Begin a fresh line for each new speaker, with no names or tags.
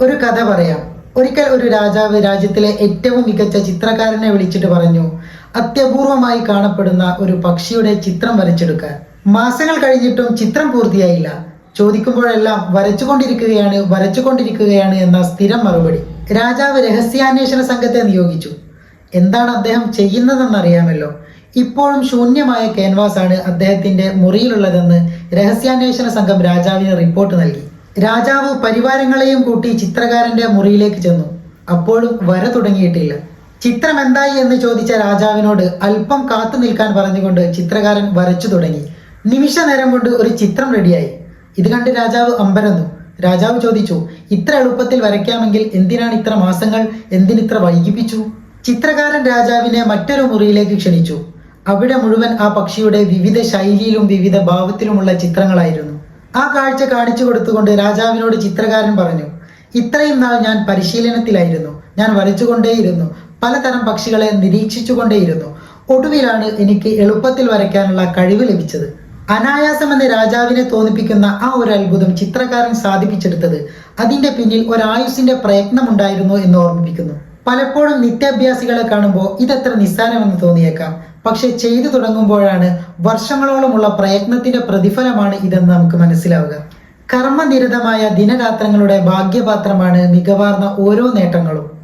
ഒരു കഥ പറയാം. ഒരിക്കൽ ഒരു രാജാവ് രാജ്യത്തിലെ ഏറ്റവും മികച്ച ചിത്രകാരനെ വിളിച്ചിട്ട് പറഞ്ഞു അത്യപൂർവമായി കാണപ്പെടുന്ന ഒരു പക്ഷിയുടെ ചിത്രം വരച്ചെടുക്കാൻ. മാസങ്ങൾ കഴിഞ്ഞിട്ടും ചിത്രം പൂർത്തിയായില്ല. ചോദിക്കുമ്പോഴെല്ലാം വരച്ചുകൊണ്ടിരിക്കുകയാണ് വരച്ചുകൊണ്ടിരിക്കുകയാണ് എന്ന സ്ഥിരം മറുപടി. രാജാവ് രഹസ്യാന്വേഷണ സംഘത്തെ നിയോഗിച്ചു. എന്താണ് അദ്ദേഹം ചെയ്യുന്നതെന്നറിയാമല്ലോ. ഇപ്പോഴും ശൂന്യമായ ക്യാൻവാസ് ആണ് അദ്ദേഹത്തിന്റെ മുറിയിലുള്ളതെന്ന് രഹസ്യാന്വേഷണ സംഘം രാജാവിന് റിപ്പോർട്ട് നൽകി. രാജാവ് പരിവാരങ്ങളെയും കൂട്ടി ചിത്രകാരന്റെ മുറിയിലേക്ക് ചെന്നു. അപ്പോഴും വര തുടങ്ങിയിട്ടില്ല. ചിത്രം എന്തായി എന്ന് ചോദിച്ച രാജാവിനോട് അല്പം കാത്തു നിൽക്കാൻ പറഞ്ഞുകൊണ്ട് ചിത്രകാരൻ വരച്ചു തുടങ്ങി. നിമിഷ നേരം കൊണ്ട് ഒരു ചിത്രം റെഡിയായി. ഇത് കണ്ട് രാജാവ് അമ്പരന്നു. രാജാവ് ചോദിച്ചു ഇത്ര എളുപ്പത്തിൽ വരയ്ക്കാമെങ്കിൽ എന്തിനാണ് ഇത്ര മാസങ്ങൾ? എന്തിനിത്ര വൈകിപ്പിച്ചു? ചിത്രകാരൻ രാജാവിനെ മറ്റൊരു മുറിയിലേക്ക് ക്ഷണിച്ചു. അവിടെ മുഴുവൻ ആ പക്ഷിയുടെ വിവിധ ശൈലിയിലും വിവിധ ഭാവത്തിലുമുള്ള ചിത്രങ്ങളായിരുന്നു. ആ കാഴ്ച കാണിച്ചു കൊടുത്തുകൊണ്ട് രാജാവിനോട് ചിത്രകാരൻ പറഞ്ഞു ഇത്രയും നാൾ ഞാൻ പരിശീലനത്തിലായിരുന്നു. ഞാൻ വരച്ചുകൊണ്ടേയിരുന്നു. പലതരം പക്ഷികളെ നിരീക്ഷിച്ചുകൊണ്ടേയിരുന്നു. ഒടുവിലാണ് എനിക്ക് എളുപ്പത്തിൽ വരയ്ക്കാനുള്ള കഴിവ് ലഭിച്ചത്. അനായാസമെന്ന് രാജാവിനെ തോന്നിപ്പിക്കുന്ന ആ ഒരു അത്ഭുതം ചിത്രകാരൻ സാധിപ്പിച്ചെടുത്തത് അതിന്റെ പിന്നിൽ ഒരായുസിന്റെ പ്രയത്നമുണ്ടായിരുന്നു എന്ന് ഓർമ്മിപ്പിക്കുന്നു. പലപ്പോഴും നിത്യാഭ്യാസികളെ കാണുമ്പോൾ ഇതത്ര നിസ്സാരമെന്ന് തോന്നിയേക്കാം. പക്ഷെ ചെയ്തു തുടങ്ങുമ്പോഴാണ് വർഷങ്ങളോളമുള്ള പ്രയത്നത്തിന്റെ പ്രതിഫലമാണ് ഇതെന്ന് നമുക്ക് മനസ്സിലാവുക. കർമ്മനിരതമായ ദിനരാത്രങ്ങളുടെ ഭാഗ്യപാത്രമാണ് മികവാർന്ന ഓരോ നേട്ടങ്ങളും.